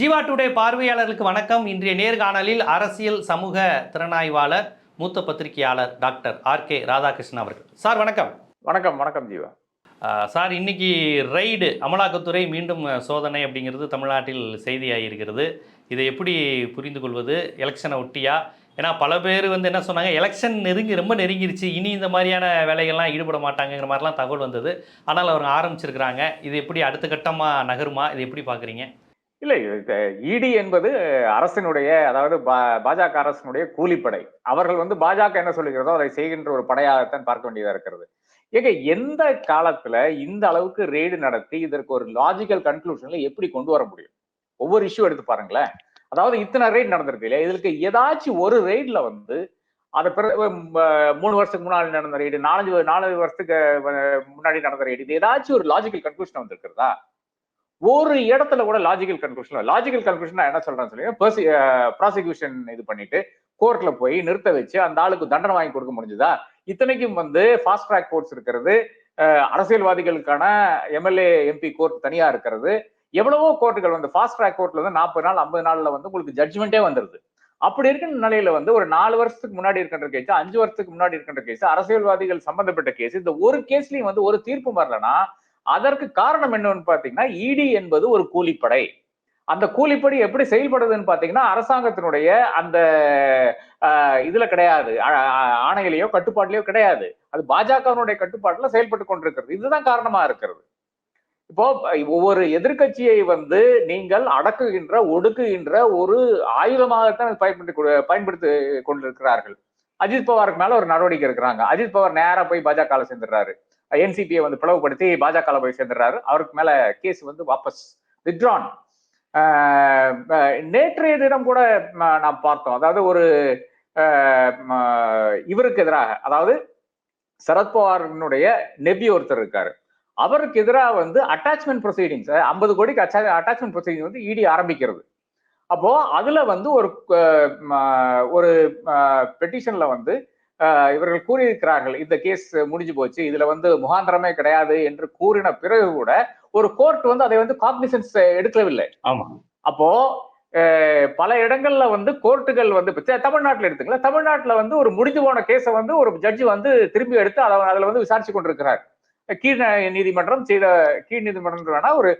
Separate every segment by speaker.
Speaker 1: Jeeva today பார்வையாளர்களுக்கு வணக்கம். இன்றைய நேர்காணலில் அரசியல் சமூக திறனாய்வாளர் மூத்த பத்திரிகையாளர் டாக்டர் ஆர் கே ராதாகிருஷ்ணன் அவர்கள். சார் வணக்கம்.
Speaker 2: வணக்கம் வணக்கம் ஜீவா.
Speaker 1: சார் இன்னைக்கு ரைடு அமலாக்கத்துறை மீண்டும் சோதனை அப்படிங்கிறது தமிழ்நாட்டில் செய்தியாகியிருக்கிறது இதை எப்படி புரிந்து கொள்வது? எலெக்ஷனை ஒட்டியா? ஏன்னா பல பேர் வந்து என்ன சொன்னாங்க எலெக்ஷன் நெருங்கி ரொம்ப நெருங்கிருச்சு. இனி இந்த மாதிரியான வேலைகள்லாம் ஈடுபட மாட்டாங்கங்கிற மாதிரிலாம் தகவல் வந்தது. ஆனால் அவங்க ஆரம்பிச்சிருக்கிறாங்க. இது எப்படி அடுத்த கட்டமாக நகருமா? இதை எப்படி பார்க்குறீங்க?
Speaker 2: இல்லை இடி என்பது அரசினுடைய அதாவது பா- பாஜக அரசினுடைய கூலிப்படை. அவர்கள் வந்து பாஜக என்ன சொல்லுகிறதோ அதை செய்கின்ற ஒரு படையாகத்தான் பார்க்க வேண்டியதா இருக்கிறது. ஏங்க எந்த காலத்துல இந்த அளவுக்கு ரெய்டு நடத்தி இதற்கு ஒரு லாஜிக்கல் கன்க்ளூஷன்ல எப்படி கொண்டு வர முடியும்? ஒவ்வொரு இஷ்யூ எடுத்து பாருங்களேன். அதாவது இத்தனை ரெய்டு நடந்திருக்கு இல்லையா? இதுக்கு ஏதாச்சும் ஒரு ரெய்ட்ல வந்து அதை பிறகு மூணு வருஷத்துக்கு முன்னாடி நடந்த ரெய்டு நாலஞ்சு நாலு வருஷத்துக்கு முன்னாடி நடந்த ரெய்டு இது ஏதாச்சும் ஒரு லாஜிக்கல் கன்க்ளூஷன் வந்திருக்கிறதா? ஒரு இடத்துல கூட லாஜிக்கல் கன்க்ளூஷன் லாஜிக்கல் கன்க்ளூஷன் என்ன சொல்றேன்னு சொல்லி ப்ராசிக்யூஷன் இது பண்ணிட்டு கோர்ட்ல போய் நிறுத்த வச்சு அந்த ஆளுக்கு தண்டனை வாங்கி கொடுக்க முடிஞ்சதா? இத்தனைக்கும் வந்து ஃபாஸ்ட் ட்ராக் கோர்ட்ஸ் இருக்கிறது. அரசியல்வாதிகளுக்கான எம்எல்ஏ எம்பி கோர்ட் தனியா இருக்கிறது. எவ்வளவோ கோர்ட்டுகள் வந்து ஃபாஸ்ட் ட்ராக் கோர்ட்ல வந்து நாற்பது நாள் ஐம்பது நாள்ல வந்து உங்களுக்கு ஜட்ஜ்மெண்ட்டே வந்துருது. அப்படி இருக்கிற நிலையில வந்து ஒரு நாலு வருஷத்துக்கு முன்னாடி இருக்கின்ற கேஸ் அஞ்சு வருஷத்துக்கு முன்னாடி இருக்கின்ற கேஸ் அரசியல்வாதிகள் சம்பந்தப்பட்ட கேஸ் இந்த ஒரு கேஸ்லயும் வந்து ஒரு தீர்ப்பு வரலன்னா அதற்கு காரணம் என்னன்னு பாத்தீங்கன்னா இடி என்பது ஒரு கூலிப்படை. அந்த கூலிப்படை எப்படி செயல்படுதுன்னு பாத்தீங்கன்னா அரசாங்கத்தினுடைய அந்த ஆஹ், இதுல கிடையாது. ஆ- ஆணையிலையோ கட்டுப்பாட்டிலையோ கிடையாது. அது பாஜகவினுடைய கட்டுப்பாட்டுல செயல்பட்டு கொண்டிருக்கிறது. இதுதான் காரணமா இருக்கிறது. இப்போ ஒவ்வொரு எதிர்க்கட்சியை வந்து நீங்கள் அடக்குகின்ற ஒடுக்குகின்ற ஒரு ஆயுதமாகத்தான் பயன்படுத்தி பயன்படுத்தி கொண்டிருக்கிறார்கள். அஜித் பவாருக்கு மேல ஒரு நடவடிக்கை இருக்கிறாங்க அஜித் பவார் நேரா போய் பாஜக சேர்ந்துடுறாரு. என்சிபியை வந்து பிளவுபடுத்தி பாஜக போய் சேர்ந்துடுறாரு. அவருக்கு மேல கேஸ் வந்து வாபஸ் வித்ரான் நேற்றைய தினம் கூட நாம் பார்த்தோம். அதாவது ஒரு ஆஹ், இவருக்கு எதிராக அதாவது சரத்பவாரினுடைய நெபி ஒருத்தர் இருக்காரு. அவருக்கு எதிராக வந்து அட்டாச்மெண்ட் ப்ரொசீடிங்ஸ் ஐம்பது கோடிக்கு அட்டாச்மெண்ட் ப்ரொசீடிங் வந்து இடி ஆரம்பிக்கிறது. அப்போ அதுல வந்து ஒரு ஒரு பெட்டிஷன்ல வந்து இவர்கள் கூறியிருக்கிறார்கள் இந்த கேஸ் முடிஞ்சு போச்சு இதுல வந்து முகாந்திரமே கிடையாது என்று கூறின பிறகு கூட ஒரு கோர்ட் வந்து அதை வந்து காக்னிசன்ஸ் எடுக்கவில்லை.
Speaker 1: ஆமாம்
Speaker 2: அப்போ பல இடங்கள்ல வந்து கோர்ட்டுகள் வந்து தமிழ்நாட்டுல எடுத்துங்களேன் தமிழ்நாட்டுல வந்து ஒரு முடிஞ்சு போன கேஸை வந்து ஒரு ஜட்ஜி வந்து திரும்பி எடுத்து அதை அதுல வந்து விசாரிச்சு கொண்டிருக்கிறார். கீழ் நீதிமன்றம் செய்த கீழ் நீதிமன்றம் வேணா ஒரு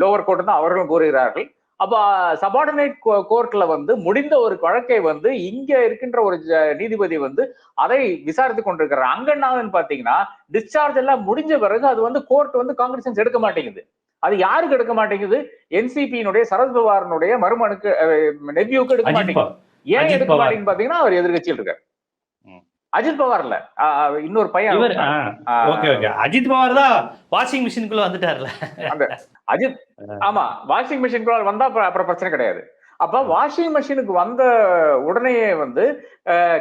Speaker 2: லோவர் கோர்ட் தான் அவர்களும் கூறுகிறார்கள். அப்ப சபார்டினேட் கோர்ட்ல வந்து முடிந்த ஒரு வழக்கை வந்து இங்க இருக்கின்ற ஒரு நீதிபதி வந்து அதை விசாரித்து கொண்டிருக்கிறார் அங்க என்னாகுதுன்னு பாத்தீங்கன்னா டிஸ்சார்ஜ் எல்லாம் முடிஞ்ச பிறகு அது வந்து கோர்ட் வந்து காங்கிரசன்ஸ் எடுக்க மாட்டேங்குது அது யாருக்கு எடுக்க மாட்டேங்குது என்சிபியினுடைய சரத்பவாரனுடைய மருமனுக்கு நெபியூக்கு எடுக்க மாட்டேங்குது ஏன் எடுக்க. மாட்டேங்குது பாத்தீங்கன்னா அவர் எதிர்கட்சியில் இருக்காரு. அஜித் பவார் இல்ல. இன்னொரு பையன்
Speaker 1: ஓகே ஓகே. அஜித் பவார் தான் வாஷிங் மிஷினுக்குள்ள வந்துட்டார்ல.
Speaker 2: அஜித் ஆமா வாஷிங் மிஷின் வந்தா அப்புறம் பிரச்சனை கிடையாது. அப்ப வாஷிங் மிஷினுக்கு வந்த உடனேயே வந்து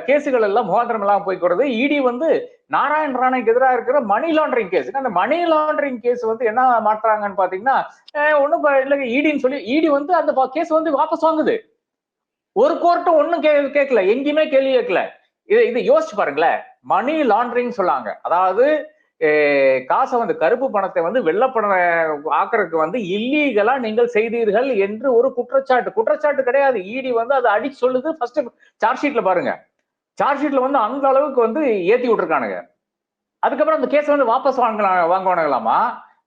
Speaker 2: கேசுகள் எல்லாம் முகாந்திரம் எல்லாம் போய்க்கிறது இடி வந்து நாராயண் ராணைக்கு எதிராக இருக்கிற மணி லாண்டரிங் கேஸ் அந்த மணி லாண்டரிங் கேஸ் வந்து என்ன மாற்றாங்கன்னு பாத்தீங்கன்னா ப- இல்லைங்க இடின்னு சொல்லி இடி வந்து அந்த கேஸ் வந்து வாபஸ் வாங்குது. ஒரு கோர்ட்டும் ஒண்ணும் கே கேட்கல எங்கேயுமே கேள்வி கேட்கல இதை இது யோசிச்சு பாருங்களேன். மணி லாண்டரிங் சொல்லாங்க. அதாவது காசை வந்து கருப்பு பணத்தை வந்து வெள்ளப்பணம் ஆக்குறதுக்கு வந்து இல்லீகலா நீங்கள் செய்தீர்கள் என்று ஒரு குற்றச்சாட்டு. குற்றச்சாட்டு கிடையாது. இடி வந்து அதை அடிச்சு சொல்லுது. ஃபர்ஸ்ட் சார்ஜ் ஷீட்ல பாருங்க. சார்ஜ் ஷீட்ல வந்து அந்த அளவுக்கு வந்து ஏத்தி விட்டுருக்கானுங்க. அதுக்கப்புறம் அந்த கேஸை வந்து வாபஸ் வாங்கலாம் வாங்குவானுங்களாமா?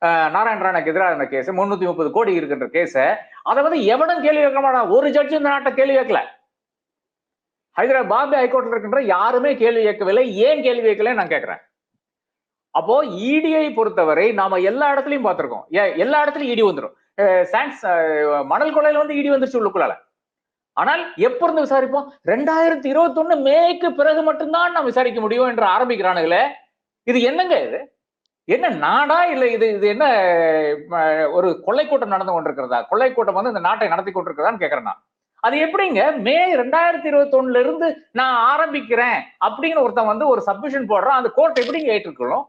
Speaker 2: அஹ், நாராயண ராணுக்கு எதிராக இருந்த கேஸ் முன்னூத்தி முப்பது கோடி இருக்கின்ற கேஸை அதை வந்து எவனும் கேள்வி கேட்க மாட்டான். ஒரு ஜட்ஜும் இந்த நாட்டை கேள்வி வைக்கல ஹைதராபாத் பாம்பே ஹைகோர்ட்ல இருக்கின்ற யாருமே கேள்வி கேட்கவில்லை. ஏன் கேள்வி கேட்கல? நான் கேட்கிறேன். அப்போ இடியை பொறுத்தவரை நாம எல்லா இடத்துலயும் பார்த்திருக்கோம். ஏ- எல்லா இடத்துலயும் இடி வந்துடும் சான்ஸ் மணல் கொலையில வந்து இடி வந்துருச்சு உள்ளுக்குள்ளால. ஆனால் எப்ப இருந்து விசாரிப்போம்? ரெண்டாயிரத்தி இருபத்தி ஒண்ணு மேக்கு பிறகு மட்டும்தான் நாம் விசாரிக்க முடியும் என்று ஆரம்பிக்கிறானுங்களே இது என்னங்க இது? என்ன நாடா இல்லை? இது இது என்ன ஒரு கொள்ளை கூட்டம் நடந்து கொண்டிருக்கிறதா? கொள்ளை கூட்டம் வந்து இந்த நாட்டை நடத்தி கொண்டிருக்கிறதான்னு கேட்கறேன் நான். அது எப்படிங்க? மே ரெண்டாயிரத்தி இருபத்தி ஒண்ணுல இருந்து நான் ஆரம்பிக்கிறேன் அப்படிங்கிற ஒருத்தன் வந்து ஒரு சப்மிஷன் போடுறான். அந்த கோர்ட் எப்படிங்க ஏற்றுக்கணும்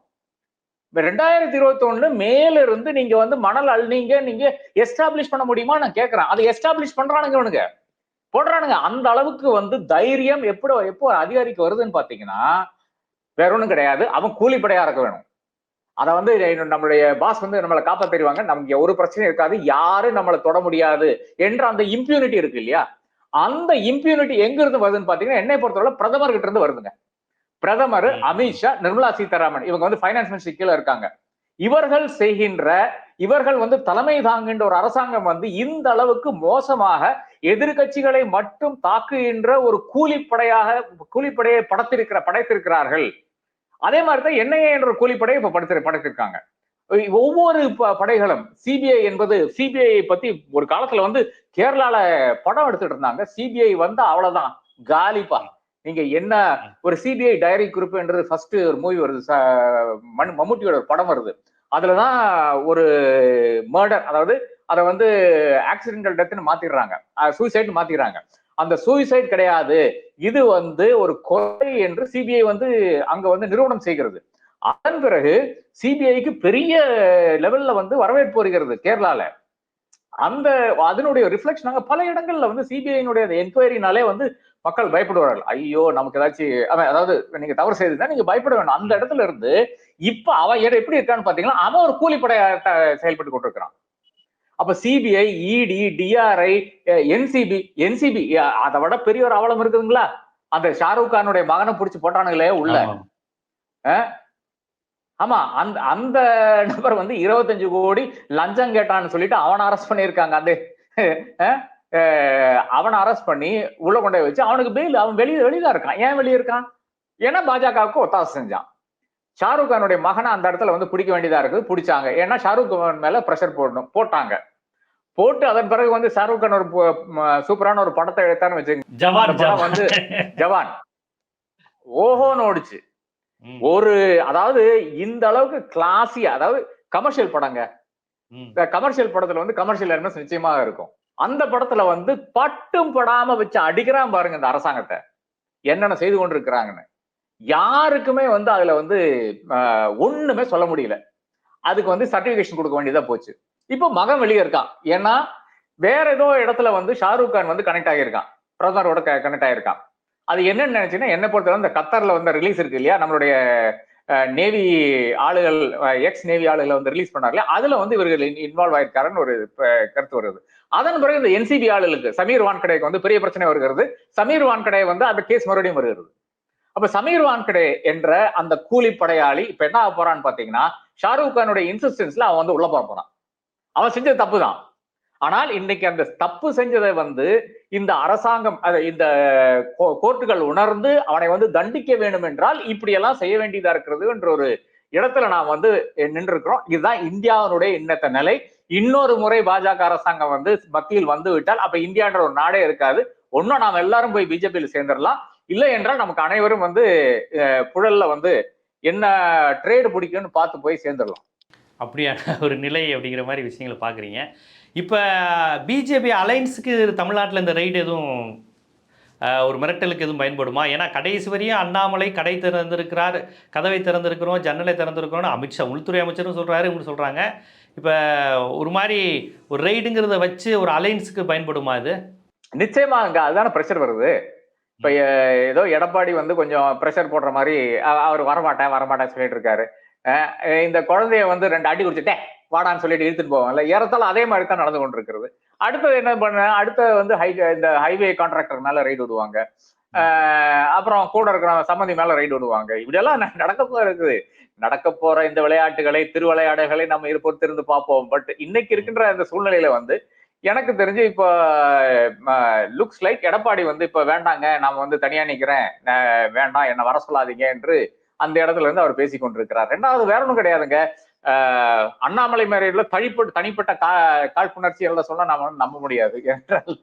Speaker 2: ரெண்டாயிரத்தி இருபத்தி ஒண்ணு மேல இருந்து நீங்க வந்து மணல் அள்ளிங்க நீங்க எஸ்டாப்ளிஷ் பண்ண முடியுமா நான் கேட்கறேன் அதை எஸ்டாப்ளிஷ் பண்றானுங்க இவனுங்க. போடுறானுங்க. அந்த அளவுக்கு வந்து தைரியம் எப்படி எப்போ அதிகாரிக்கு வருதுன்னு பாத்தீங்கன்னா வேற ஒண்ணும் கிடையாது. அவன் கூலிப்படையா இருக்க வேணும். அத வந்து நம்மளுடைய பாஸ் வந்து நம்மளை காப்பாத்திடுவாங்க நமக்கு ஒரு பிரச்சனையும் இருக்காது. யாரும் நம்மளை தொட முடியாது என்ற அந்த இம்யூனிட்டி இருக்கு இல்லையா? அந்த இம்யூனிட்டி எங்க இருந்து வருதுன்னு பாத்தீங்கன்னா என்னை பொறுத்தவரை பிரதமர் கிட்ட இருந்து வருதுங்க. பிரதமர். அமித்ஷா நிர்மலா சீதாராமன் இவங்க வந்து ஃபைனான்ஸ் மினிஸ்டர் கீழே இருக்காங்க. இவர்கள் செய்கின்ற இவர்கள் வந்து தலைமை தாங்குகின்ற ஒரு அரசாங்கம் வந்து இந்த அளவுக்கு மோசமாக எதிர்க்கட்சிகளை மட்டும் தாக்குகின்ற ஒரு கூலிப்படையாக கூலிப்படையை படைத்திருக்கிற படைத்திருக்கிறார்கள். அதே மாதிரி தான் என்ஐஏ என்ற கூலிப்படையை இப்ப படைத்து படைத்திருக்காங்க. ஒவ்வொரு ப- படைகளும் சிபிஐ என்பது சிபிஐ பத்தி ஒரு காலத்துல வந்து கேரளால படம் எடுத்துட்டு இருந்தாங்க. சிபிஐ வந்து அவ்வளவுதான். காலிப்பா. நீங்க என்ன ஒரு சிபிஐ டைரி குறிப்பு என்றது ஃபர்ஸ்ட் ஒரு மூவி வருது. ச- மண்- மம்முட்டியோட ஒரு படம் வருது. அதுலதான் ஒரு மர்டர் அதாவது அதை வந்து ஆக்சிடென்டல் டெத்னு மாத்திடுறாங்க. சூசைட்னு மாத்திடுறாங்க. அந்த சூசைட் கிடையாது. இது வந்து ஒரு கொலை என்று சிபிஐ வந்து அங்க வந்து நிறுவனம் செய்கிறது. அதன் பிறகு சிபிஐக்கு பெரிய லெவல்ல வந்து வரவேற்பு வருகிறது கேரளால. அந்த அதனுடைய ரிஃப்ளெக்ஷன் பல இடங்கள்ல வந்து சிபிஐனுடைய என்கொயரினாலே வந்து மக்கள் பயப்படுவார்கள். ஐயோ நமக்கு ஏதாச்சும் அதாவது நீங்க தவறு செய்திருந்தா நீங்க பயப்பட வேண்டாம் அந்த இடத்துல இருந்து இப்ப அவன் எப்படி இருக்கான்னு பாத்தீங்கன்னா அவன் ஒரு கூலிப்படைய செயல்பட்டு கொண்டிருக்கிறான். அப்ப சிபிஐ இடி டிஆர்ஐ என்சிபி என்சிபி அதை விட பெரிய ஒரு அவலம் இருக்குதுங்களா? அந்த ஷாருக் கானுடைய மகனை பிடிச்சி போட்டானுங்களே உள்ள.
Speaker 1: ஆமா.
Speaker 2: ஆமா அந்த அந்த நபர் வந்து இருபத்தஞ்சு கோடி லஞ்சம் கேட்டான்னு சொல்லிட்டு அவனை அரெஸ்ட் பண்ணியிருக்காங்க. அந்த அவனை அரெஸ்ட் பண்ணி உள்ள கொண்டு போய் வச்சு அவனுக்கு பெயில் அவன் வெளியே வெளியே இருக்கான். ஏன் வெளியே இருக்கான்? ஏன்னா பாஜகவுக்கு ஒத்தாசை செஞ்சான். ஷாருக் கானுடைய மகனை அந்த இடத்துல வந்து பிடிக்க வேண்டியதா இருக்குது. பிடிச்சாங்க. ஏன்னா ஷாருக் கான் மேல ப்ரெஷர் போடணும். போட்டாங்க. போட்டு அதன் பிறகு வந்து ஷாருக் கான் ஒரு சூப்பரான ஒரு படத்தை எடுத்தான்னு வச்சுங்க.
Speaker 1: ஜவான்
Speaker 2: வந்து ஜவான். ஓஹோன்னு ஓடிச்சு. ஒரு அதாவது இந்த அளவுக்கு கிளாஸியா அதாவது கமர்ஷியல் படங்க. கமர்ஷியல் படத்துல வந்து கமர்ஷியல் எலிமெண்ட்ஸ் நிச்சயமாக இருக்கும். அந்த படத்துல வந்து பட்டும் படாம வச்சு அடிக்கிறான் பாருங்க இந்த அரசாங்கத்தை. என்னென்ன செய்து கொண்டிருக்கிறாங்கன்னு. யாருக்குமே வந்து அதுல வந்து ஒண்ணுமே சொல்ல முடியல. அதுக்கு வந்து சர்டிபிகேஷன் கொடுக்க வேண்டியதா போச்சு. இப்போ மகன் வெளியே இருக்கான். ஏன்னா வேற ஏதோ இடத்துல வந்து ஷாருக் கான் வந்து கனெக்ட் ஆகியிருக்கான். பிரதமரோட கனெக்ட் ஆகியிருக்கான். அது என்னன்னு நினைச்சுன்னா என்ன பொறுத்தவரை இந்த கத்தர்ல வந்து ரிலீஸ் இருக்கு இல்லையா? நம்மளுடைய நேவி ஆளுகள் எக்ஸ் நேவி ஆளுகளை வந்து ரிலீஸ் பண்ணார்ல அதுல வந்து இவர்கள் இன்வால்வ் ஆயிருக்காருன்னு ஒரு கருத்து வருது. அதன் பிறகு இந்த என்சிபி ஆளுகளுக்கு சமீர் வான்கடைக்கு வந்து பெரிய பிரச்சனை வருகிறது. சமீர் வான்கடை வந்து அந்த கேஸ் மறுபடியும் வருகிறது. அப்ப சமீர் வான்கடே என்ற அந்த கூலி படையாளி இப்ப என்ன ஆக போறான்னு பாத்தீங்கன்னா ஷாருக் கானுடைய இன்சிஸ்டன்ஸ்ல அவன் வந்து உள்ள போக போறான். அவன் செஞ்சது தப்பு தான் ஆனால் இன்னைக்கு அந்த தப்பு செஞ்சதை வந்து இந்த அரசாங்கம் இந்த கோ- கோர்ட்டுகள் உணர்ந்து அவனை வந்து தண்டிக்க வேண்டும் என்றால் இப்படி எல்லாம் செய்ய வேண்டியதா இருக்கிறது என்ற ஒரு இடத்துல நாம் வந்து நின்று இருக்கிறோம் இதுதான் இந்தியாவினுடைய இன்னத்த நிலை. இன்னொரு முறை பாஜக அரசாங்கம் வந்து மத்தியில் வந்து விட்டால் அப்ப இந்தியான்ற ஒரு நாடே இருக்காது. ஒன்னும் நாம் எல்லாரும் போய் பிஜேபியில் சேர்ந்துடலாம் இல்லை என்றால் நமக்கு அனைவரும் வந்து புழல்ல வந்து என்ன ட்ரேடு பிடிக்கும்னு பார்த்து போய் சேர்ந்துடலாம்.
Speaker 1: அப்படியான ஒரு நிலை அப்படிங்கிற மாதிரி விஷயங்களை பார்க்குறீங்க. இப்போ பிஜேபி அலைன்ஸுக்கு தமிழ்நாட்டில் இந்த ரைடு எதுவும் ஒரு மிரட்டலுக்கு எதுவும் பயன்படுமா? ஏன்னா கடைசி வரையும் அண்ணாமலை கடை திறந்திருக்கிறார் கதவை திறந்திருக்கிறோம் ஜன்னலை திறந்திருக்கிறோம்னு அமித்ஷா உள்துறை அமைச்சரும் சொல்கிறாரு இவங்க சொல்கிறாங்க இப்போ ஒரு மாதிரி ஒரு ரைடுங்கிறத வச்சு ஒரு அலைன்ஸுக்கு பயன்படுமா இது?
Speaker 2: நிச்சயமா அங்க அதுதானே ப்ரெஷர் வருது. இப்ப ஏதோ எடப்பாடி வந்து கொஞ்சம் ப்ரெஷர் போடுற மாதிரி அவர் வரமாட்டேன் வரமாட்டேன் சொல்லிட்டு இருக்காரு. இந்த குழந்தைய வந்து ரெண்டு அடி குடிச்சுட்டே வாடான்னு சொல்லிட்டு இழுத்துட்டு போவாங்கல்ல ஏறத்தாலும் அதே மாதிரி தான் நடந்து கொண்டிருக்கிறது. அடுத்தது என்ன பண்ண அடுத்த வந்து ஹை இந்த ஹைவே கான்ட்ராக்டர் மேல ரைடு விடுவாங்க அப்புறம் கூட இருக்கிற சம்மந்தி மேல ரைடு விடுவாங்க இப்படியெல்லாம் நடக்க போற இருக்குது. நடக்க போற இந்த விளையாட்டுகளை திருவிளையாடுகளை நம்ம இரு பொறுத்திருந்து பார்ப்போம். பட் இன்னைக்கு இருக்கின்ற இந்த சூழ்நிலையில வந்து எனக்கு தெரிஞ்சு இப்போ லுக்ஸ் லைக் எடப்பாடி வந்து இப்ப வேண்டாங்க நாம வந்து தனியா நிக்கிறேன் வேண்டாம் என்னை வர சொல்லாதீங்க என்று அந்த இடத்துல இருந்து அவர் பேசி கொண்டிருக்கிறார். ரெண்டாவது வேற ஒன்றும் கிடையாதுங்க. அண்ணாமலை மேரையில தனிப்பட்ட தனிப்பட்ட கா காழ்ப்புணர்ச்சி எல்லாம் சொன்னா நாம நம்ப முடியாது. என்றால்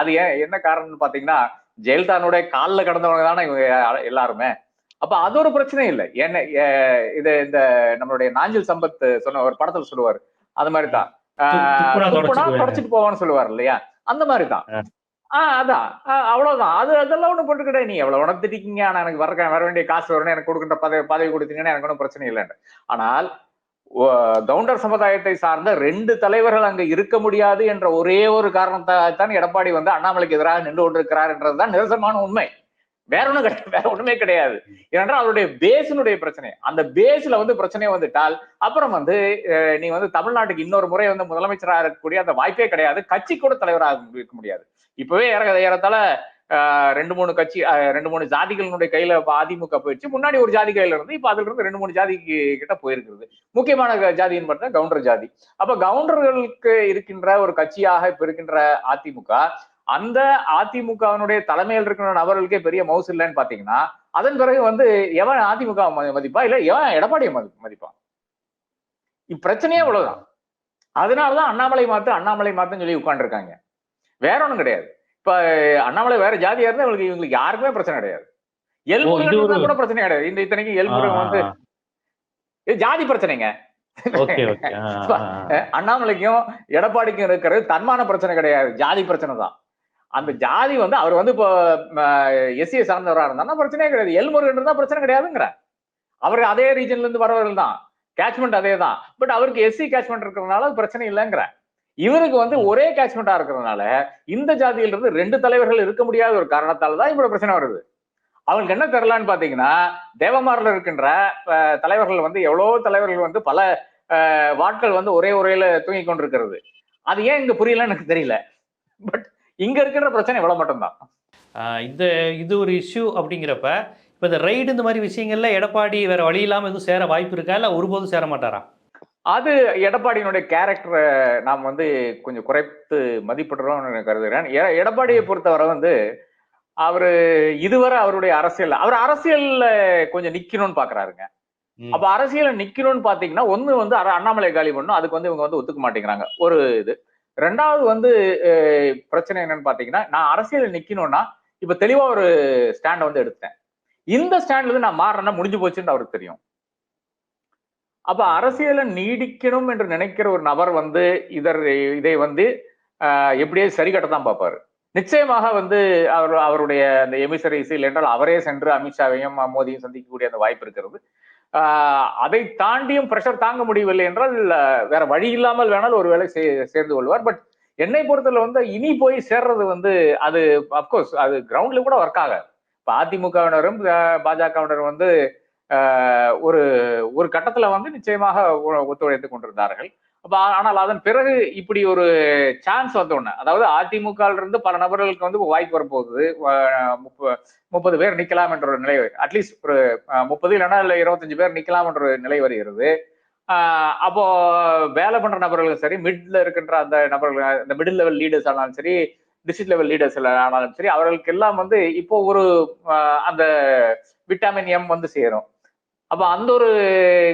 Speaker 2: அது ஏன் என்ன காரணம்னு பாத்தீங்கன்னா ஜெயலலிதானுடைய காலில் கடந்தவங்க தானே இவங்க எல்லாருமே. அப்ப அது ஒரு பிரச்சனை இல்லை. என்ன இது இந்த நம்மளுடைய நாஞ்சில் சம்பத் சொன்ன ஒரு படத்துல சொல்லுவார். அது மாதிரி தான் தொடச்சிட்டு போவான்னு சொல்லுவார் இல்லையா? அந்த மாதிரி தான்
Speaker 1: ஆ.
Speaker 2: ஆஹ் அதான் அவ்வளவுதான். அது அதெல்லாம் ஒண்ணும் போட்டு கிடையாது நீ எவ்வளவு உனக்கு திட்டிக்கீங்க ஆனா எனக்கு வர வர வேண்டிய காசு வரணும் எனக்கு கொடுக்கின்ற பதவி பதவி கொடுத்தீங்கன்னா எனக்கு ஒன்றும் பிரச்சனை இல்லைன்னு. ஆனால் கவுண்டர் சமுதாயத்தை சார்ந்த ரெண்டு தலைவர்கள் அங்க இருக்க முடியாது என்ற ஒரே ஒரு காரணத்தான் எடப்பாடி வந்து அண்ணாமலைக்கு எதிராக நின்று கொண்டிருக்கிறார் என்றதுதான் நிரசமான உண்மை. வேற ஒண்ணும் கிடையாது வேற ஒண்ணுமே கிடையாது. ஏனென்றால் அவருடைய பேஸினுடைய பிரச்சனை. அந்த பேஸ்ல வந்து பிரச்சனையை வந்துட்டால் அப்புறம் வந்து அஹ், நீ வந்து தமிழ்நாட்டுக்கு இன்னொரு முறை வந்து முதலமைச்சராக இருக்கக்கூடிய அந்த வாய்ப்பே கிடையாது. கட்சி கூட தலைவராக இருக்க முடியாது. இப்பவே ஏற ஏறத்தால ஆஹ் ரெண்டு மூணு கட்சி ரெண்டு மூணு ஜாதிகளினுடைய கையில அதிமுக போயிடுச்சு. முன்னாடி ஒரு ஜாதி கையில இருந்து இப்ப அதுல இருந்து ரெண்டு மூணு ஜாதி கிட்ட போயிருக்கிறது. முக்கியமான ஜாதின்னு பார்த்தா கவுண்டர் ஜாதி. அப்ப கவுண்டர்களுக்கு இருக்கின்ற ஒரு கட்சியாக இப்ப இருக்கின்ற அதிமுக அந்த அதிமுகவினுடைய தலைமையில் இருக்கிற நபர்களுக்கே பெரிய மவுசு இல்லைன்னு பாத்தீங்கன்னா அதன் பிறகு வந்து எவன் அதிமுக மதிப்பா? இல்ல எவன் எடப்பாடியை மதி- மதிப்பான் இப்பிரச்சனையே அவ்வளவுதான் அதனாலதான் அண்ணாமலை மாத்து அண்ணாமலை மாத்துன்னு சொல்லி உட்கார்ந்துருக்காங்க. வேற ஒண்ணும் கிடையாது. இப்ப அண்ணாமலை வேற ஜாதியா இருந்தா இவங்களுக்கு இவங்களுக்கு யாருக்குமே பிரச்சனை கிடையாது. எல்முருகன் கூட பிரச்சனை கிடையாது. இந்த இத்தனைக்கு எல்முருகன் வந்து இது ஜாதி பிரச்சனைங்க. அண்ணாமலைக்கும் எடப்பாடிக்கும் இருக்கிறது தன்மான பிரச்சனை கிடையாது. ஜாதி பிரச்சனை தான் அந்த ஜாதி வந்து அவர் வந்து இப்போ எஸ்சியை சார்ந்தவரா இருந்தா பிரச்சனையே கிடையாது. எல்முருகன் இருந்தா பிரச்சனை கிடையாதுங்கிற. அவர் அதே ரீஜன்ல இருந்து வரவர்கள் தான். கேட்ச்மெண்ட் அதே தான். பட் அவருக்கு எஸ்சி கேட்ச்மெண்ட் இருக்கிறதுனால அது பிரச்சனை இல்லைங்கிற. இவருக்கு வந்து ஒரே கேட்ச்மெண்டா இருக்கிறதுனால இந்த ஜாதியில இருந்து ரெண்டு தலைவர்கள் இருக்க முடியாத ஒரு காரணத்தால தான் இவ்வளவு பிரச்சனை வருது. அவங்களுக்கு என்ன தெரியலான்னு பாத்தீங்கன்னா தேவமாரில் இருக்கின்ற தலைவர்கள் வந்து எவ்வளவோ தலைவர்கள் வந்து பல வாட்கள் வந்து ஒரே உரையில தூங்கி கொண்டிருக்கிறது. அது ஏன் இங்க புரியலன்னு எனக்கு தெரியல. பட் இங்க இருக்கிற பிரச்சனை இவ்வளவு மட்டும்தான்.
Speaker 1: இந்த இது ஒரு இஷ்யூ அப்படிங்கிறப்ப இப்போ இந்த ரைடு இந்த மாதிரி விஷயங்கள்ல எடப்பாடி வேற வழி இல்லாம எதுவும் சேர வாய்ப்பு இருக்கா? இல்ல ஒருபோதும் சேர மாட்டாரா?
Speaker 2: அது எடப்பாடியினுடைய கேரக்டரை நாம் வந்து கொஞ்சம் குறைத்து மதிப்பிடுறோம்னு கருதுகிறேன். எடப்பாடியை பொறுத்தவரை வந்து அவரு இதுவரை அவருடைய அரசியல் அவர் அரசியல்ல கொஞ்சம் நிக்கணும்னு பாக்குறாருங்க. அப்ப அரசியல நிக்கணும்னு பாத்தீங்கன்னா ஒண்ணு வந்து அண்ணாமலை காலி பண்ணும் அதுக்கு வந்து இவங்க வந்து ஒத்துக்க மாட்டேங்கிறாங்க. ஒரு இது. ரெண்டாவது வந்து பிரச்சனை என்னன்னு பாத்தீங்கன்னா நான் அரசியல் நிக்கணும்னா இப்ப தெளிவா ஒரு ஸ்டாண்ட வந்து எடுத்தேன் இந்த ஸ்டாண்ட்ல இருந்து நான் மாறேன்னா முடிஞ்சு போச்சுன்னு அவருக்கு தெரியும். அப்ப அரசியலை நீடிக்கணும் என்று நினைக்கிற ஒரு நபர் வந்து இதர் இதை வந்து ஆஹ், எப்படியே சரி கட்டத்தான் பார்ப்பாரு. நிச்சயமாக வந்து அவர் அவருடைய அந்த எமிசரிஸ் இல்லைன்றால் அவரே சென்று அமித்ஷாவையும் மோதியும் சந்திக்கக்கூடிய அந்த வாய்ப்பு இருக்கிறது. அதை தாண்டியும் ப்ரெஷர் தாங்க முடியவில்லை என்றால் வேற வழி இல்லாமல் வேணால் ஒருவேளை சே- சேர்ந்து கொள்வார். பட் என்னை பொறுத்தல வந்து இனி போய் சேர்றது வந்து அது அப்கோர்ஸ் அது கிரவுண்ட்ல கூட ஒர்க் ஆகாது. இப்போ அதிமுகவினரும் பாஜகவினரும் வந்து ஒரு ஒரு கட்டத்துல வந்து நிச்சயமாக ஒ- ஒத்துழைத்து கொண்டிருந்தார்கள். அப்ப ஆ- ஆனால் அதன் பிறகு இப்படி ஒரு சான்ஸ் வந்த உடனே அதாவது அதிமுக இருந்து பல நபர்களுக்கு வந்து வாய்ப்பு வரப்போகுது. முப்ப- முப்பது பேர் நிக்கலாம் என்ற ஒரு நிலை அட்லீஸ்ட் ஒரு முப்பது இல்லைன்னா இல்ல இருபத்தஞ்சு பேர் நிக்கலாம் என்ற ஒரு நிலை வருகிறது. அப்போ வேலை பண்ற நபர்களும் சரி மிட்ல இருக்கின்ற அந்த நபர்கள் இந்த மிடில் லெவல் லீடர்ஸ் ஆனாலும் சரி டிஸ்ட்ரிக்ட் லெவல் லீடர்ஸ் ஆனாலும் சரி அவர்களுக்கு எல்லாம் வந்து இப்போ ஒரு அந்த விட்டாமின் எம் வந்து சேரும். அப்ப அந்த ஒரு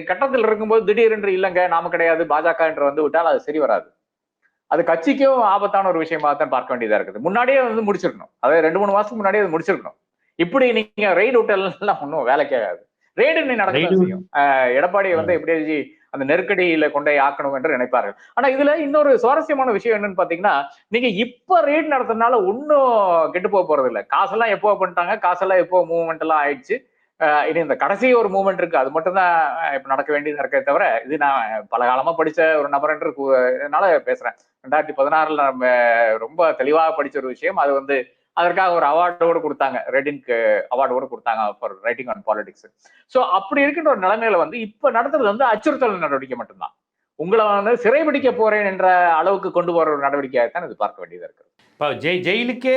Speaker 2: கட்டத்தில் இருக்கும்போது திடீரென்று இல்லைங்க நாம கிடையாது பாஜக என்று வந்து விட்டால் அது சரி வராது. அது கட்சிக்கும் ஆபத்தான ஒரு விஷயமா தான் பார்க்க வேண்டியதா இருக்குது. முன்னாடியே வந்து முடிச்சிருக்கணும். அதாவது ரெண்டு மூணு மாசத்துக்கு முன்னாடியே அது முடிச்சிருக்கணும். இப்படி நீங்க ரெய்டு விட்டெல்லாம் ஒன்றும் வேலைக்கே ஆகாது. ரெய்டு நடக்க செய்யும். எடப்பாடியை வந்து எப்படியாச்சு அந்த நெருக்கடியில கொண்டே ஆக்கணும் என்று நினைப்பார்கள். ஆனா இதுல இன்னொரு சுவாரஸ்யமான விஷயம் என்னன்னு பாத்தீங்கன்னா நீங்க இப்ப ரெய்டு நடத்துறதுனால ஒன்னும் கெட்டு போக போறது இல்ல காசெல்லாம் எப்போ பண்ணிட்டாங்க காசெல்லாம் எப்போ மூவ்மெண்ட் எல்லாம் ஆயிடுச்சு. இனி இந்த கடைசி ஒரு மூமெண்ட் இருக்கு. அது மட்டும் தான் இப்ப நடக்க வேண்டியது இருக்கே தவிர இது நான் பல காலமா படிச்ச ஒரு நபர் என்று கு- பேசுறேன். ரெண்டாயிரத்தி பதினாறுல நம்ம ரொம்ப தெளிவாக படிச்ச ஒரு விஷயம். அது வந்து அதற்காக ஒரு அவார்டோடு கொடுத்தாங்க. ரெடின்க்கு அவார்டோடு கொடுத்தாங்க for writing on politics so அப்படி இருக்கின்ற ஒரு நிலைமையில வந்து இப்ப நடத்துறது வந்து அச்சுறுத்தல் நடவடிக்கை மட்டும்தான். உங்களை வந்து சிறைபிடிக்க போறேன் என்ற அளவுக்கு கொண்டு போற ஒரு நடவடிக்கையாகத்தான் இது பார்க்க வேண்டியதாக இருக்கு
Speaker 1: இப்போ ஜெய் ஜெயிலுக்கே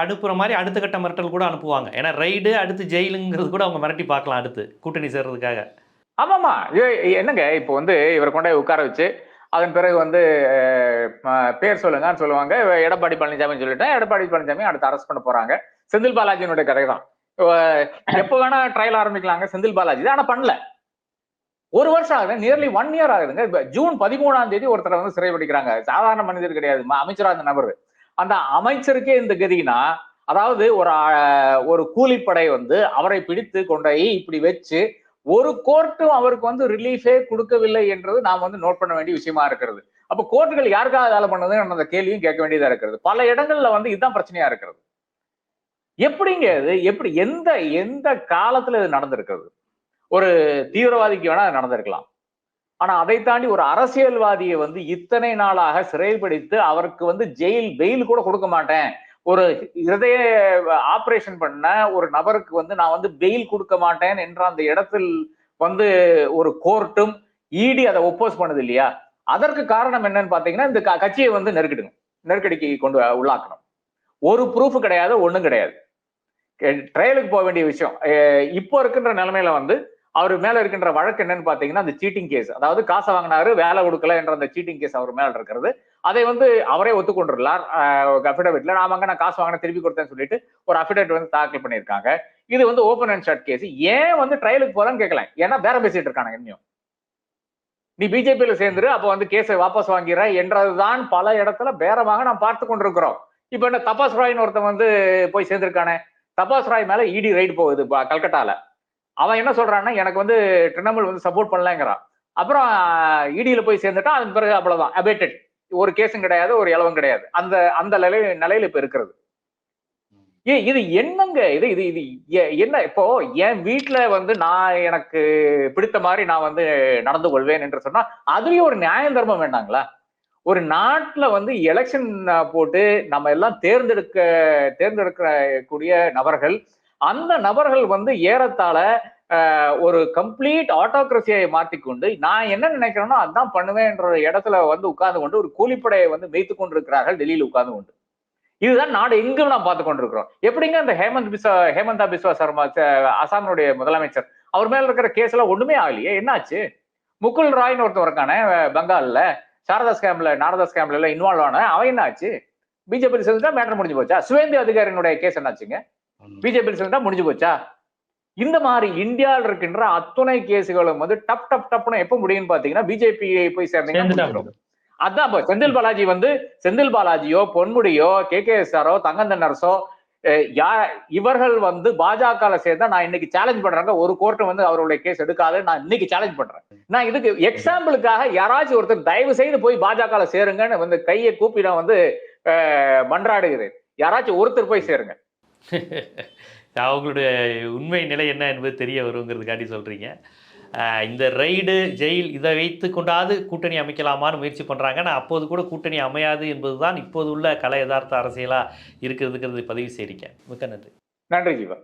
Speaker 1: அனுப்புகிற மாதிரி அடுத்த கட்ட மிரட்டல் கூட அனுப்புவாங்க. ஏன்னா ரைடு அடுத்து ஜெயிலுங்கிறது கூட அவங்க மிரட்டி பார்க்கலாம் அடுத்து கூட்டணி சேர்றதுக்காக.
Speaker 2: ஆமாம்மா என்னங்க இப்போ வந்து இவரை கொண்டே உட்கார வச்சு அதன் பிறகு வந்து பேர் சொல்லுங்கன்னு சொல்லுவாங்க. எடப்பாடி பழனிசாமின்னு சொல்லிட்டேன் எடப்பாடி பழனிசாமி அடுத்து அரெஸ்ட் பண்ண போறாங்க. செந்தில் பாலாஜியினுடைய கதை தான் எப்போ வேணா ட்ரையல் ஆரம்பிக்கலாங்க செந்தில் பாலாஜி. தான் ஆனா பண்ணல. ஒரு வருஷம் ஆகுது நியர்லி ஒன் இயர் ஆகுதுங்க. ஜூன் பதிமூணாம் தேதி ஒருத்தரை வந்து சிறைபிடிக்கிறாங்க. சாதாரண மனிதர் கிடையாது. அமைச்சராக அமைச்சரா அந்த நபர். அந்த அமைச்சருக்கே இந்த கதினா அதாவது ஒரு ஒரு கூலிப்படை வந்து அவரை பிடித்து கொண்டோய் இப்படி வச்சு ஒரு கோர்ட்டும் அவருக்கு வந்து ரிலீஃபே கொடுக்கவில்லை என்றது நாம் வந்து நோட் பண்ண வேண்டிய விஷயமா இருக்கிறது. அப்ப கோர்ட்டுகள் யாருக்காக வேலை பண்ணதுன்னு அந்த கேள்வியும் கேட்க வேண்டியதா இருக்கிறது. பல இடங்கள்ல வந்து இதுதான் பிரச்சனையா இருக்கிறது. எப்படிங்க இது? எப்படி எந்த எந்த காலத்துல இது நடந்திருக்கிறது? ஒரு தீவிரவாதிக்கு வேணா அது நடந்திருக்கலாம். ஆனா அதை தாண்டி ஒரு அரசியல்வாதியை வந்து இத்தனை நாளாக சிறைபிடித்து அவருக்கு வந்து ஜெயில் பெயில் கூட கொடுக்க மாட்டேன். ஒரு இதய ஆபரேஷன் பண்ண ஒரு நபருக்கு வந்து நான் வந்து பெயில் கொடுக்க மாட்டேன் என்ற அந்த இடத்தில் வந்து ஒரு கோர்ட்டும் இடி அதை ஒப்போஸ் பண்ணுது இல்லையா? அதற்கு காரணம் என்னன்னு பாத்தீங்கன்னா இந்த க- கட்சியை வந்து நெருக்கிடுங்க. நெருக்கடிக்கு கொண்டு உள்ளாக்கணும். ஒரு ப்ரூஃப் கிடையாது ஒன்றும் கிடையாது. ட்ரையலுக்கு போக வேண்டிய விஷயம். இப்போ இருக்கின்ற நிலைமையில வந்து அவர் மேல இருக்கின்ற வழக்கு என்னன்னு பாத்தீங்கன்னா அந்த சீட்டிங் கேஸ் அதாவது காசை வாங்கினாரு வேலை கொடுக்கல என்ற அந்த சீட்டிங் கேஸ் அவர் மேல இருக்கிறது. அதை வந்து அவரே ஒத்துக்கொண்டுள்ளார். அஃபிடவிட்ல நான் வாங்க நான் காசு வாங்கின திருப்பி கொடுத்தேன்னு சொல்லிட்டு ஒரு அஃபிடவிட் வந்து தாக்கல் பண்ணியிருக்காங்க. இது வந்து ஓப்பன் அண்ட் ஷார்ட் கேஸ் ஏன் வந்து ட்ரையலுக்கு போறேன்னு கேட்கலாம் ஏன்னா பேர பேசிட்டு இருக்காங்க இன்னும். நீ பிஜேபியில சேர்ந்துரு அப்ப வந்து கேஸை வாபஸ் வாங்கிற என்றதுதான் பல இடத்துல பேரமாக நாம் பார்த்து கொண்டிருக்கிறோம். இப்ப என்ன தபாஸ் ராய்னு ஒருத்தன் வந்து போய் சேர்ந்திருக்கானே. தபாஸ் ராய் மேல இடி ரைடு போகுது கல்கட்டால. அவன் என்ன சொல்றான்னா எனக்கு வந்து திரிணாமுல் வந்து சப்போர்ட் பண்ணலங்கிறான். அப்புறம் இடியில போய் சேர்ந்துட்டான் அதன் பிறகு அவ்வளவுதான். அபேட்டட் ஒரு கேஸும் கிடையாது ஒரு இலவும் கிடையாது. அந்த அந்த நிலை நிலையில இப்ப இருக்கிறது. ஏ இது என்னங்க? இது இது இது என்ன? இப்போ என் வீட்டுல வந்து நான் எனக்கு பிடித்த மாதிரி நான் வந்து நடந்து கொள்வேன் என்று சொன்னா அதுலயும் ஒரு நியாயம் தர்மம் வேண்டாங்களா? ஒரு நாட்டுல வந்து எலெக்ஷன் போட்டு நம்ம எல்லாம் தேர்ந்தெடுக்க தேர்ந்தெடுக்கக்கூடிய நபர்கள் அந்த நபர்கள் வந்து ஏறத்தாழ ஒரு கம்ப்ளீட் ஆட்டோக்ரஸியை மாற்றிக்கொண்டு நான் என்ன நினைக்கிறேனோ அதான் பண்ணுவேன்ற இடத்துல வந்து உட்கார்ந்து கொண்டு ஒரு கூலிப்படையை வந்து வைத்து கொண்டிருக்கிறார்கள் டெல்லியில் உட்கார்ந்து கொண்டு. இதுதான் நாடு எங்கும் நாம் பார்த்து கொண்டிருக்கிறோம். எப்படிங்க அந்த ஹேமந்த் பிஸ்வா ஹேமந்தா பிஸ்வா சர்மா ச- அசாமினுடைய முதலமைச்சர் அவர் மேல இருக்கிற கேஸ் எல்லாம் ஒண்ணுமே ஆகலையே என்னாச்சு? முகுல் ராய்னு ஒருத்தன் இருக்கானே அஹ், பெங்கால்ல சாரதா ஸ்கேம்ல நாரதா ஸ்கேம்ல எல்லாம் இன்வால்வ் ஆன அவன் என்னாச்சு? பிஜேபி சேர்ந்துட்டா மேட்டர் முடிஞ்சு போச்சா? சுவேந்து அதிகாரியினுடைய கேஸ் என்னாச்சுங்க? பிஜேபி சேர்ந்துட்டா முடிஞ்சு போச்சா? இந்த மாதிரி இந்தியாவில் இருக்கின்ற அத்துணை கேஸுகளும் வந்து டப் டப் டப்னு எப்ப முடியும்னு பாத்தீங்கன்னா பிஜேபி போய் சேர்ந்தீங்கன்னா. அதான் செந்தில் பாலாஜி வந்து செந்தில் பாலாஜியோ பொன்முடியோ கே கே எஸ்ஆரோ தங்கந்தனரசோ அஹ், யா இவர்கள் வந்து பாஜக சேர்ந்தா நான் இன்னைக்கு சேலஞ்ச் பண்றாங்க. ஒரு கோர்ட் வந்து அவருடைய கேஸ் எடுக்காது நான் இன்னைக்கு சேலஞ்ச் பண்றேன். நான் இதுக்கு எக்ஸாம்பிளுக்காக யாராச்சும் ஒருத்தர் தயவு செய்து போய் பாஜக சேருங்கன்னு வந்து கையை கூப்பி நான் வந்து மன்றாடுகிறேன். யாராச்சும் ஒருத்தர் போய் சேருங்க.
Speaker 1: அவங்களுடைய உண்மை நிலை என்ன என்பது தெரிய வருங்கிறதுக்காட்டி சொல்கிறீங்க இந்த ரைடு ஜெயில் இதை வைத்து கொண்டாது கூட்டணி அமைக்கலாமான்னு முயற்சி பண்ணுறாங்க ஆனால் அப்போது கூட கூட்டணி அமையாது என்பது தான் இப்போது உள்ள கலை யதார்த்த அரசியலாக இருக்கிறதுங்கிறது பதிவு செய்கிறீங்க மிக்க நன்றி.
Speaker 2: நன்றி ஜீவா.